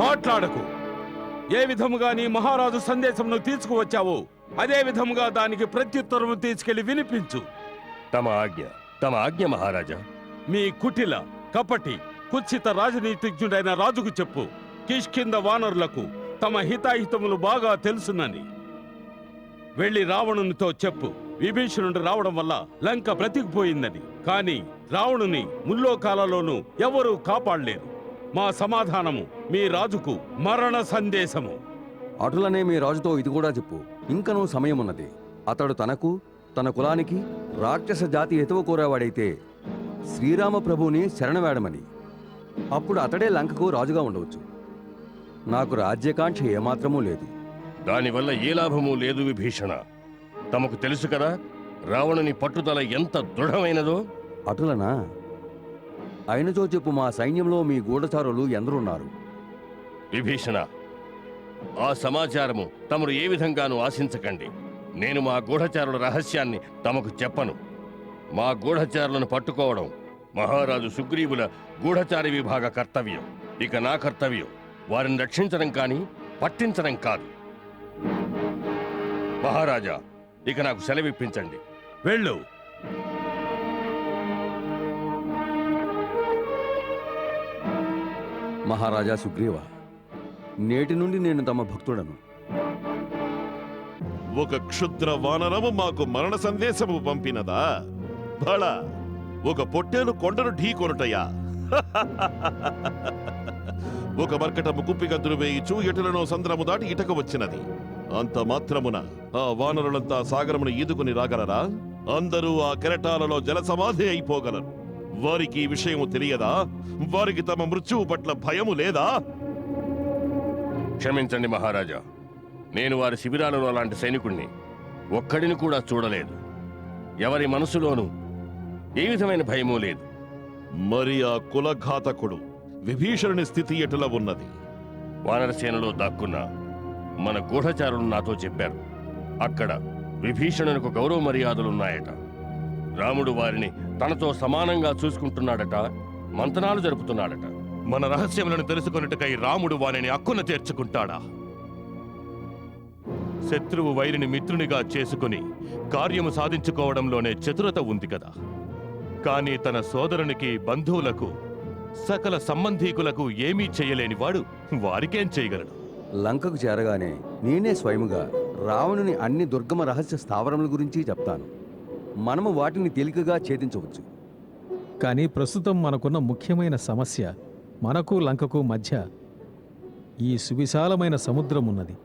మాట్లాడకు. ఏ విధముగా నీ మహారాజు సందేశమును తీసుకువచ్చావో అదే విధముగా దానికి ప్రత్యుత్తరము తీసుకెళ్ళి వినిపించు. తమ ఆజ్ఞ తమ ఆజ్ఞ మహారాజా. మీ కుటిల కపటి కుత్సిత రాజనీతిజ్ఞుడైన రాజుకు చెప్పు. కిష్కింద వానరులకు తమ హితాహితములు బాగా తెలుసునని. వెళ్ళి రావణునితో చెప్పు. విభీషణుడు రావడం వల్ల లంక బ్రతికిపోయిందని. కాని రావణుని ముల్లోకాలలోనూ ఎవరూ కాపాడలేరు. మా సమాధానము మీ రాజుకు మరణ సందేశము. అటులనే మీ రాజుతో ఇది కూడా చెప్పు. ఇంకనూ సమయమున్నది. అతడు తనకు తన కులానికి రాక్షస జాతి ఎతువ కోరేవాడైతే శ్రీరామ ప్రభువుని శరణవేడమని. అప్పుడు అతడే లంకకు రాజుగా ఉండవచ్చు. నాకు రాజ్యకాంక్ష ఏమాత్రమూ లేదు. దానివల్ల ఏ లాభము లేదు విభీషణ. తమకు తెలుసు కదా రావణుని పట్టుదల ఎంత దృఢమైనదో. అటులనా? అయినచో చెప్పు మా సైన్యంలో మీ గూఢచారులు ఎందరున్నారు? విభీషణ ఆ సమాచారము తమరు ఏ విధంగానూ ఆశించకండి. నేను మా గూఢచారుల రహస్యాన్ని తమకు చెప్పను. మా గూఢచారులను పట్టుకోవడం మహారాజు సుగ్రీవుల గూఢచారి విభాగ కర్తవ్యం. ఇక నా కర్తవ్యం వారిని రక్షించడం కానీ పట్టించడం కాదు. మహారాజా ఇక నాకు సెలవిప్పించండి. వెళ్ళు. మహారాజా సుగ్రీవ నేటి నుండి నేను తమ భక్తుడను. ఒక క్షుద్ర వానరము మాకు మరణ సందేశము పంపినదా? బళ ఒక పొట్టేలు కొండను ఢీకొనుటయా? ఒక మర్కటము కుప్పిగద్దులు వేయిచు ఎటులను సంద్రము దాటి ఇటక వచ్చినది. అంత మాత్రమున ఆ వానరులంతా సాగరమును ఈదుకుని రాగలరా? అందరూ ఆ కెరటాలలో జలసమాధి అయిపోగలరు. వారికి ఈ విషయము తెలియదా? వారికి తమ మృత్యువు పట్ల భయము లేదా? క్షమించండి మహారాజా నేను వారి శిబిరాలలో అలాంటి సైనికుణ్ణి ఒక్కడిని కూడా చూడలేదు. ఎవరి మనసులోనూ ఏ విధమైన భయమూ లేదు. మరి ఆ కులఘాతకుడు విభీషణుని స్థితి ఎటుల ఉన్నది? వానరసేనలో దాక్కున్న మన గూఢచారులు నాతో చెప్పారు. అక్కడ విభీషణునికి గౌరవ మర్యాదలున్నాయట. రాముడు వారిని తనతో సమానంగా చూసుకుంటున్నాడట మంతనాలు జరుపుతున్నాడట. మన రహస్యములను తెలుసుకొనుటకై రాముడు వారిని అక్కున చేర్చుకుంటాడా? శత్రువు వైరిని మిత్రునిగా చేసుకుని కార్యము సాధించుకోవడంలోనే చతురత ఉంది కదా. కానీ తన సోదరునికి బంధువులకు సకల సంబంధీకులకు ఏమీ చేయలేని వాడు వారికేం చేయగలడు? లంకకు చేరగానే నేనే స్వయముగా రావణుని అన్ని దుర్గమ రహస్య స్థావరముల గురించి చెప్తాను. మనము వాటిని తేలికగా ఛేదించవచ్చు. కానీ ప్రస్తుతం మనకున్న ముఖ్యమైన సమస్య మనకు లంకకు మధ్య ఈ సువిశాలమైన సముద్రం ఉన్నది.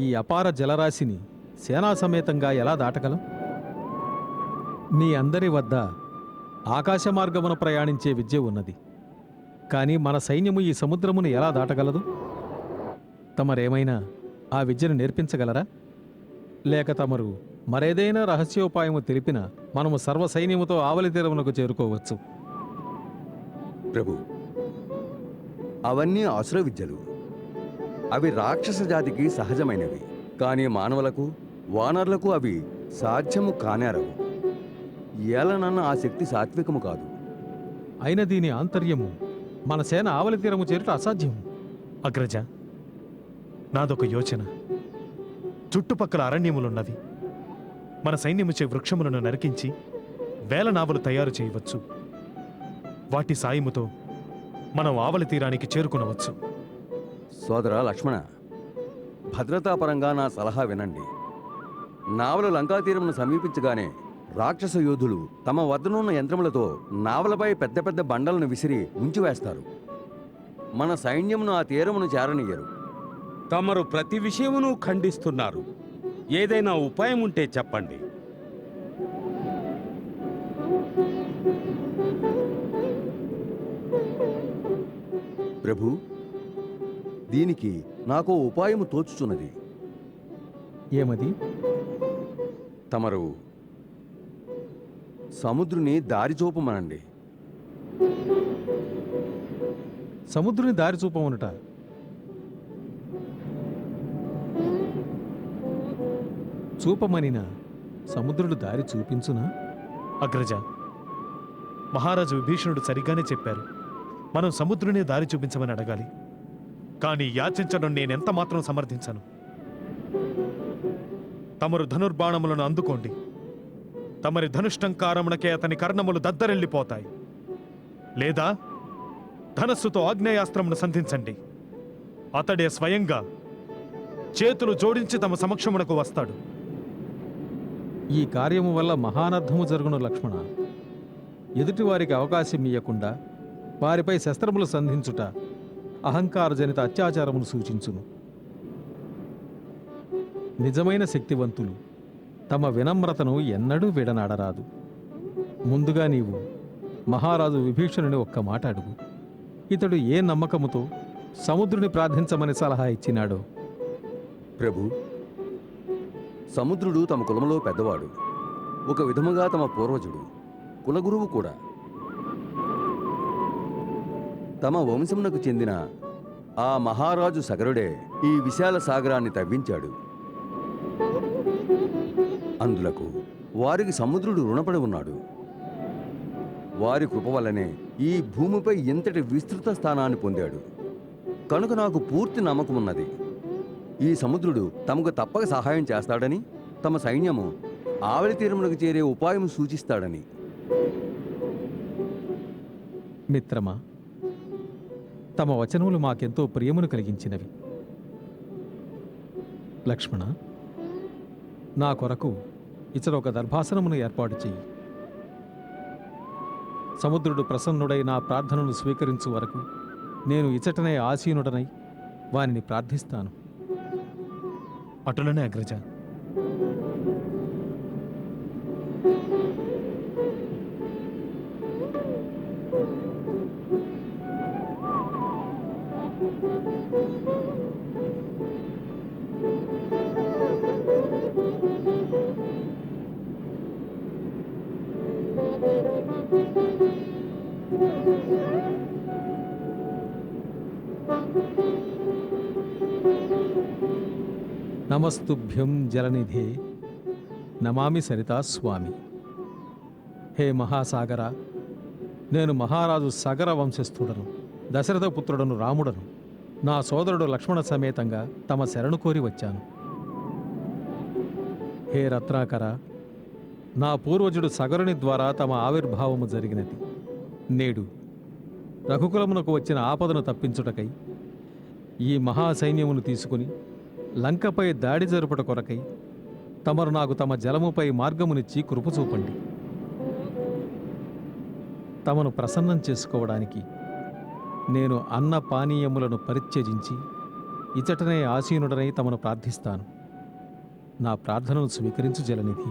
ఈ అపార జలరాశిని సేనా సమేతంగా ఎలా దాటగలం? మీ అందరి వద్ద ఆకాశ మార్గమున ప్రయాణించే విద్య ఉన్నది. కానీ మన సైన్యము ఈ సముద్రమును ఎలా దాటగలదు? తమరేమైనా ఆ విద్యను నేర్పించగలరా? లేక తమరు మరేదైనా రహస్యోపాయము తెలిపిన మనము సర్వ సైన్యముతో ఆవలి తీరమునకు చేరుకోవచ్చు. ప్రభు అవన్నీ అసుర విద్యలు. అవి రాక్షస జాతికి సహజమైనవి. కానీ మానవులకు వానరులకు అవి సాధ్యము కానేరవు. ఏలనన్న ఆ శక్తి సాత్వికము కాదు. అయిన దీని ఆంతర్యము మన సేన ఆవలి తీరము చేరుట అసాధ్యము. అగ్రజ నాదొక యోచన. చుట్టుపక్కల అరణ్యములున్నవి. మన సైన్యముచే వృక్షములను నరికించి వేల నావలు తయారు చేయవచ్చు. వాటి సాయముతో మనం ఆవలి తీరానికి చేరుకునవచ్చు. సోదర లక్ష్మణ భద్రతాపరంగా నా సలహా వినండి. నావల లంకా తీరమును సమీపించగానే రాక్షస యోధులు తమ వద్దనున్న యంత్రములతో నావలపై పెద్ద పెద్ద బండలను విసిరి ఉంచివేస్తారు మన సైన్యమును ఆ తీరమును చేరనియ్యరు తమరు ప్రతి విషయమును ఖండిస్తున్నారు. ఏదైనా ఉపాయం ఉంటే చెప్పండి. ప్రభు దీనికి నాకు ఉపాయము తోచుచున్నది. ఏమది? తమరు సముద్రుని దారి చూపమనండి. సముద్రుని దారి చూపమనుట? చూపమనిన సముద్రుడు దారి చూపించునా? అగ్రజ మహారాజు విభీషణుడు సరిగ్గానే చెప్పారు. మనం సముద్రునే దారి చూపించమని అడగాలి. కానీ యాచించడం నేనెంత మాత్రం సమర్థించను. తమరు ధనుర్బాణములను అందుకోండి. తమరి ధనుష్టంకారమునకే అతని కర్ణములు దద్దరెళ్ళిపోతాయి లేదా ధనస్సుతో ఆగ్నేయాస్త్రమును సంధించండి. అతడే స్వయంగా చేతులు జోడించి తమ సమక్షమునకు వస్తాడు. ఈ కార్యము వల్ల మహానర్థము జరుగును లక్ష్మణ. ఎదుటివారికి అవకాశం ఇయ్యకుండా వారిపై శస్త్రములు సంధించుట అహంకారజనిత అత్యాచారమును సూచించును. నిజమైన శక్తివంతులు తమ వినమ్రతను ఎన్నడూ విడనాడరాదు. ముందుగా నీవు మహారాజు విభీషణుని ఒక్క మాట అడుగు. ఇతడు ఏ నమ్మకముతో సముద్రుని ప్రార్థించమని సలహా ఇచ్చినాడో? ప్రభు సముద్రుడు తమ కులములో పెద్దవాడు. ఒక విధముగా తమ పూర్వజుడు కులగురువు కూడా. తమ వంశమునకు చెందిన ఆ మహారాజు సగరుడే ఈ విశాల సాగరాన్ని తవ్వించాడు. అందులకు వారికి సముద్రుడు రుణపడి ఉన్నాడు. వారి కృప వల్లనే ఈ భూమిపై ఇంతటి విస్తృత స్థానాన్ని పొందాడు. కనుక నాకు పూర్తి నమ్మకమున్నది. ఈ సముద్రుడు తమకు తప్పక సహాయం చేస్తాడని తమ సైన్యము ఆవిడ తీరములకు చేరే ఉపాయం సూచిస్తాడని. మిత్రమా తమ వచనములు మాకెంతో ప్రియమును కలిగించినవి. లక్ష్మణ నా కొరకు ఇతడు ఒక దర్భాసనమును ఏర్పాటు చెయ్యి. సముద్రుడు ప్రసన్నుడై నా ప్రార్థనను స్వీకరించు వరకు నేను ఇచటనే ఆసీనుడనై వానిని ప్రార్థిస్తాను. అటులనే అగ్రజ నమస్తుభ్యం జలనిధే. నమామి సరితా స్వామి. హే మహాసాగర నేను మహారాజు సగర వంశస్థుడను దశరథ పుత్రుడను రాముడను నా సోదరుడు లక్ష్మణ సమేతంగా తమ శరణు కోరి వచ్చాను. హే రత్నాకర నా పూర్వజుడు సగరుని ద్వారా తమ ఆవిర్భావము జరిగినది. నేడు రఘుకులమునకు వచ్చిన ఆపదను తప్పించుటకై ఈ మహాసైన్యమును తీసుకుని లంకపై దాడి జరుపుట కొరకై తమరు నాకు తమ జలముపై మార్గమునిచ్చి కృపచూపండి తమను ప్రసన్నం చేసుకోవడానికి నేను అన్న పానీయములను పరిత్యజించి ఇచటనే ఆసీనుడనై తమను ప్రార్థిస్తాను. నా ప్రార్థనను స్వీకరించు జలనిధి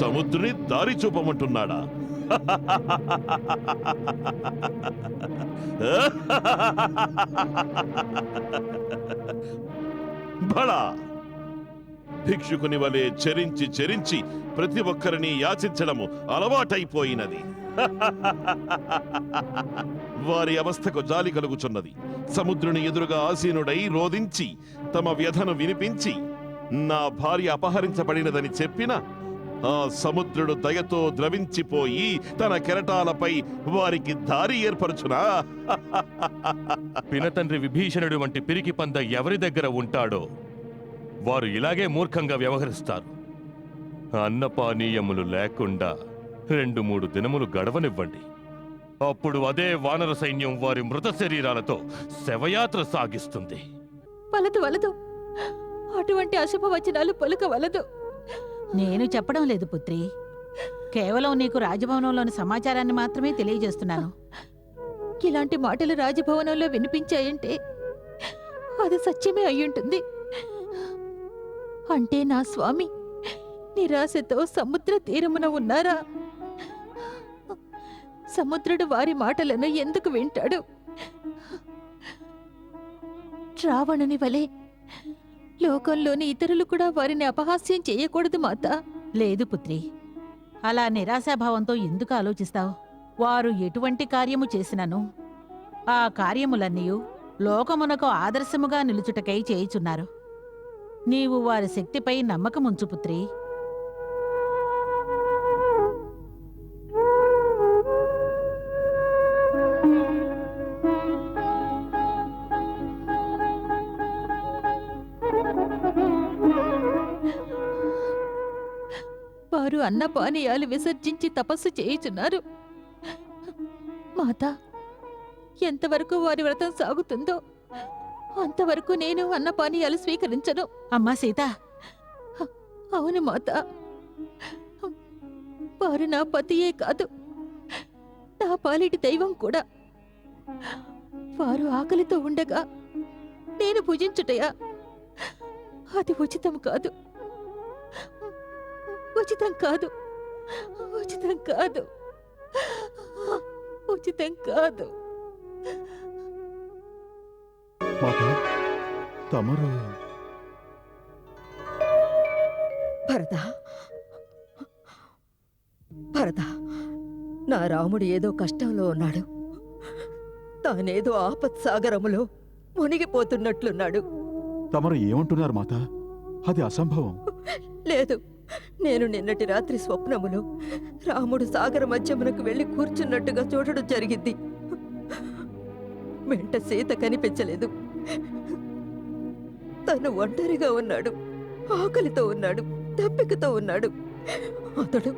సముద్రుని దారి చూపమంటున్నాడా? బళా! భిక్షుకుని వలె చెరించి చెరించి ప్రతి ఒక్కరిని యాచించడము అలవాటైపోయినది. వారి అవస్థకు జాలి కలుగుచున్నది. సముద్రుని ఎదురుగా ఆసీనుడై రోధించి తమ వ్యధను వినిపించి నా భార్య అపహరించబడినదని చెప్పిన ఆ సముద్రుడు దయతో ద్రవించిపోయి తన కెరటాలపై వారికి దారి ఏర్పరచునా? పినతండ్రి విభీషణుడు వంటి పిరికి పంద ఎవరి దగ్గర ఉంటాడో వారు ఇలాగే మూర్ఖంగా వ్యవహరిస్తారు. అన్నపానీయములు లేకుండా రెండు మూడు దినములు గడవనివ్వండి. అప్పుడు అదే వానర సైన్యం వారి మృత శరీరాలతో శవయాత్ర సాగిస్తుంది. వలదు వలదు. అటువంటి అశుభ వచనాలు పలుకవలదు. నేను చెప్పడం లేదు పుత్రి. కేవలం నీకు రాజభవనంలోని సమాచారాన్ని మాత్రమే తెలియజేస్తున్నాను. ఇలాంటి మాటలు రాజభవనంలో వినిపించాయంటే అది సత్యమే అయ్యుంటుంది. అంటే నా స్వామి నిరాశతో సముద్ర తీరమున ఉన్నారా? సముద్రుడు వారి మాటలను ఎందుకు వింటాడు? రావణుని వలె లోకంలోని ఇతరులు కూడా వారిని అపహాస్యం చేయకూడదు మాత. లేదు పుత్రి. అలా నిరాశాభావంతో ఎందుకు ఆలోచిస్తావు? వారు ఎటువంటి కార్యము చేసినను? ఆ కార్యములన్నీ లోకమునకు ఆదర్శముగా నిలుచుటకై చేయుచున్నారు. నీవు వారి శక్తిపై నమ్మకముంచు పుత్రి. వారు అన్నపానీయాలు విసర్జించి తపస్సు చేయుచున్నారు. మాత ఎంతవరకు వారి వ్రతం సాగుతుందో అంతవరకు నేను అన్నపానీయాలు స్వీకరించను. అమ్మా సీత. అవును మాత. వారు నా పతియే కాదు. నా పాలిటి దైవం కూడా. వారు ఆకలితో ఉండగా నేను భుజించుటయా? అది ఉచితం కాదు. ఉచితం కాదు. ఉచితం కాదు. ఉచితం కాదు. తమరు భరత భరత నా రాముడు ఏదో కష్టంలో ఉన్నాడు. తానేదో ఆపత్సాగరములో మునిగిపోతున్నట్లున్నాడు. తమరు ఏమంటున్నారు మాత? అది అసంభవం. లేదు నేను నిన్నటి రాత్రి స్వప్నములో రాముడు సాగర మధ్యమునకు వెళ్ళి కూర్చున్నట్టుగా చూడడం జరిగింది. వెంట సీత కనిపించలేదు. తను ఒంటరిగా ఉన్నాడు. ఆకలితో ఉన్నాడు. దప్పికతో ఉన్నాడు. అతడు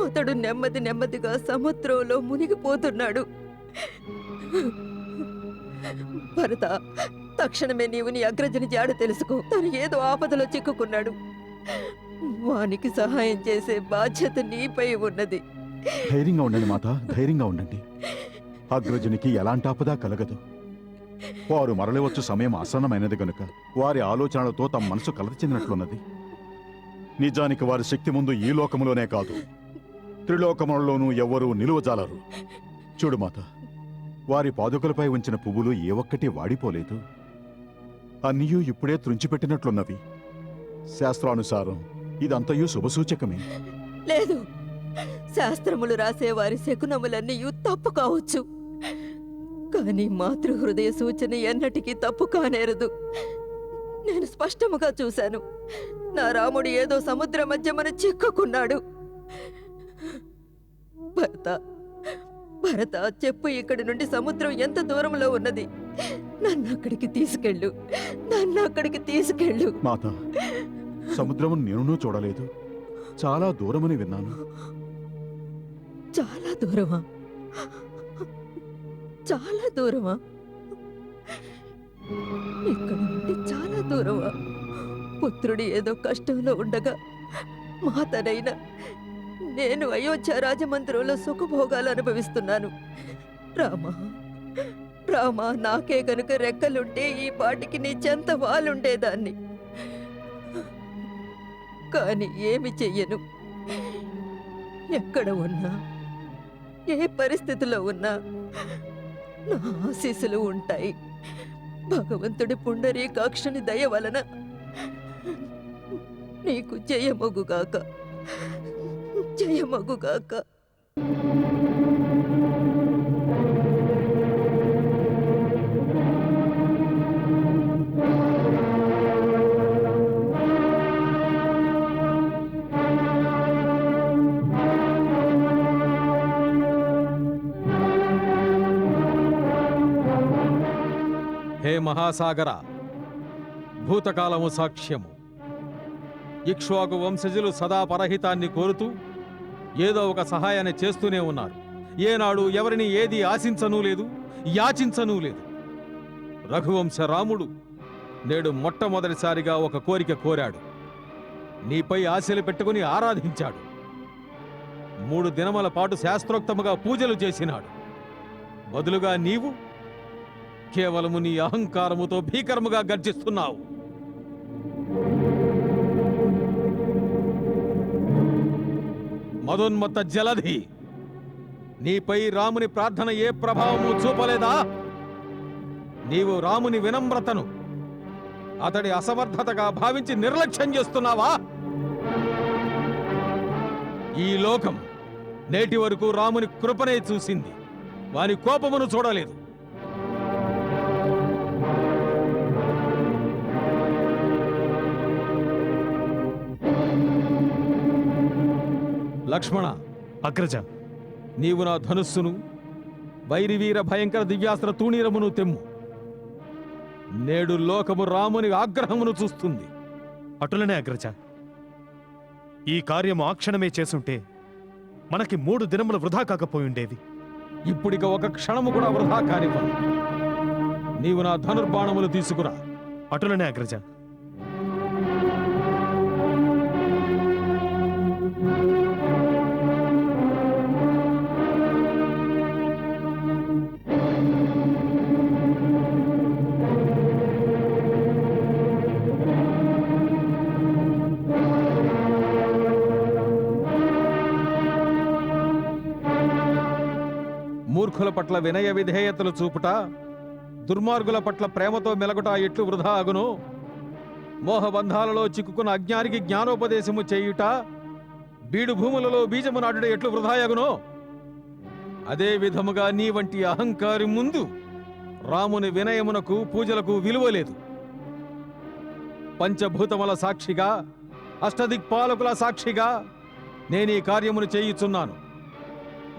అతడు నెమ్మది నెమ్మదిగా సముద్రంలో మునిగిపోతున్నాడు. భరత తక్షణమే నీవు నీ అగ్రజని జాడ తెలుసుకో. తను ఏదో ఆపదలో చిక్కుకున్నాడు. వానికి సహాయం చేసే బాధ్యత నీపై ఉన్నది. ధైర్యంగా ఉండండి మాత ధైర్యంగా ఉండండి. అగ్రజునికి ఎలాంటి ఆపద కలగదు. వారు మరలివచ్చు సమయం ఆసన్నమైనది గనుక. వారి ఆలోచనలతో తమ మనసు కలత చెందినట్లున్నది. నిజానికి వారి శక్తి ముందు ఈ లోకములోనే కాదు. త్రిలోకములలోనూ ఎవ్వరూ నిలువజాలరు. చూడు మాత వారి పాదుకలపై ఉంచిన పువ్వులు ఏ ఒక్కటి వాడిపోలేదు. అన్నీయూ ఇప్పుడే త్రుంచిపెట్టినట్లున్నవి. శాస్త్రానుసారం ఇదంతయు శుభసూచకమే. లేదు. శాస్త్రములు రాసే వారి శకునములన్నీ తప్పు కావచ్చు. కానీ మాతృహృదయ సూచన ఎన్నటికీ తప్పు కానేరదు. నేను స్పష్టముగా చూశాను. నా రాముడు ఏదో సముద్ర మధ్యమన చిక్కుకున్నాడు. భరత భరత చెప్పు ఇక్కడి నుండి సముద్రం ఎంత దూరంలో ఉన్నది? నన్ను అక్కడికి తీసుకెళ్ళు. నన్ను అక్కడికి తీసుకెళ్ళు. మాత సముద్రము నేను చూడలేదు. చాలా దూరమని విన్నాను. చాలా దూరమా? చాలా దూరమా? ఇక్కడ నుండి చాలా దూరమా? పుత్రుడు ఏదో కష్టంలో ఉండగా మాతనైన నేను అయోధ్య రాజమందిరంలో సుఖభోగాలు అనుభవిస్తున్నాను. రామా రామా నాకే గనుక రెక్కలుంటే ఈ పాటికి నీ చెంత వాలుండేదాన్ని. కానీ ఏమి చెయ్యను. ఎక్కడ ఉన్నా ఏ పరిస్థితిలో ఉన్నా నా ఆశీస్సులు ఉంటాయి. భగవంతుడి పుండరీకాక్షని దయ వలన నీకు జయమగుగాక. జయమగుగాక. మహాసాగర భూతకాలము సాక్ష్యము. ఇక్ష్వాకు వంశజులు సదా పరహితాన్ని కోరుతూ ఏదో ఒక సహాయాన్ని చేస్తూనే ఉన్నారు. ఏనాడు ఎవరిని ఏది ఆశించనూ లేదు యాచించనూ లేదు. రఘువంశ రాముడు నేడు మొట్టమొదటిసారిగా ఒక కోరిక కోరాడు. నీపై ఆశలు పెట్టుకుని ఆరాధించాడు. మూడు దినముల పాటు శాస్త్రోక్తముగా పూజలు చేసినాడు. బదులుగా నీవు కేవలము నీ అహంకారముతో భీకరముగా గర్జిస్తున్నావు. మదోన్మత్త జలధి నీపై రాముని ప్రార్థన ఏ ప్రభావము చూపలేదా? నీవు రాముని వినమ్రతను అతడి అసమర్థతగా భావించి నిర్లక్ష్యం చేస్తున్నావా? ఈ లోకం నేటి వరకు రాముని కృపనే చూసింది వాని కోపమును చూడలేదు. లక్ష్మణ అగ్రజ. నీవు నా ధనుస్సును వైరివీర భయంకర దివ్యాస్త్ర తూణీరమును తెమ్ము. నేడు లోకము రాముని ఆగ్రహమును చూస్తుంది. అటులనే అగ్రజ. ఈ కార్యము ఆ క్షణమే చేసుంటే మనకి మూడు దినములు వృధా కాకపోయిండేది ఇప్పుడిక ఒక క్షణము కూడా వృధా కానివ్వను. నీవు నా ధనుర్బాణములు తీసుకురా. అటులనే అగ్రజ. పట్ల వినయ విధేయతలు చూపుట దుర్మార్గుల పట్ల ప్రేమతో మెలగుట ఎట్లు వృధా అగును. మోహబంధాలలో చిక్కుకున్న అజ్ఞానికి జ్ఞానోపదేశము చేయుట బీడు భూములలో బీజము నాటుట ఎట్లు వృధాయగును అదే విధముగా నీ వంటి అహంకారి ముందు రాముని వినయమునకు పూజలకు విలువలేదు పంచభూతముల సాక్షిగా అష్టదిక్పాలకుల సాక్షిగా నేను ఈ కార్యమును చేయుచున్నాను.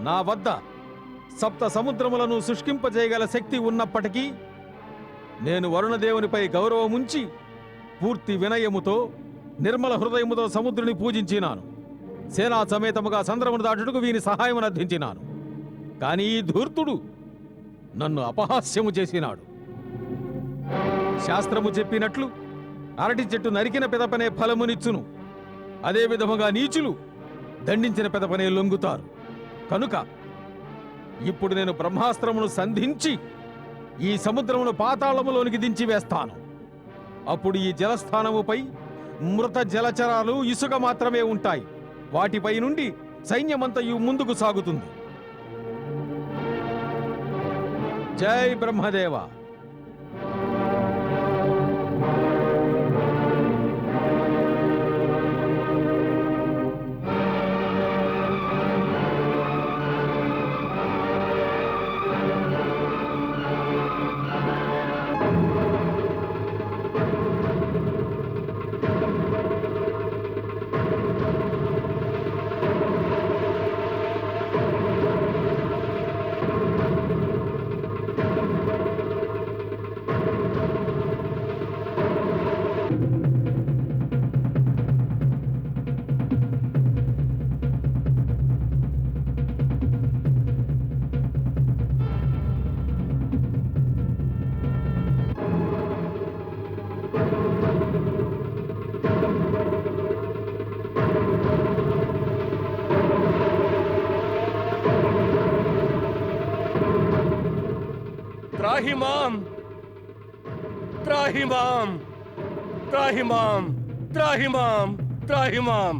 నా వద్ద సప్త సముద్రములను శుష్కింపజేయగల శక్తి ఉన్నప్పటికీ నేను వరుణదేవునిపై గౌరవముంచి పూర్తి వినయముతో నిర్మల హృదయముతో సముద్రుని పూజించినాను. సేనా సమేతముగా సంద్రమును దాటుటకు వీని సహాయమును అర్థించినాను కానీ ఈ ధూర్తుడు నన్ను అపహాస్యము చేసినాడు. శాస్త్రము చెప్పినట్లు అరటి చెట్టు నరికిన పెదపనే ఫలమునిచ్చును. అదే విధముగా నీచులు దండించిన పెదపనే లొంగుతారు. కనుక ఇప్పుడు నేను బ్రహ్మాస్త్రమును సంధించి ఈ సముద్రమును పాతాళములోనికి దించి వేస్తాను. అప్పుడు ఈ జలస్థానముపై మృత జలచరాలు ఇసుక మాత్రమే ఉంటాయి. వాటిపై నుండి సైన్యమంతయు ముందుకు సాగుతుంది. జై Brahmadeva! Trahimam. Trahimam. Trahimam. Trahimam. Trahimam.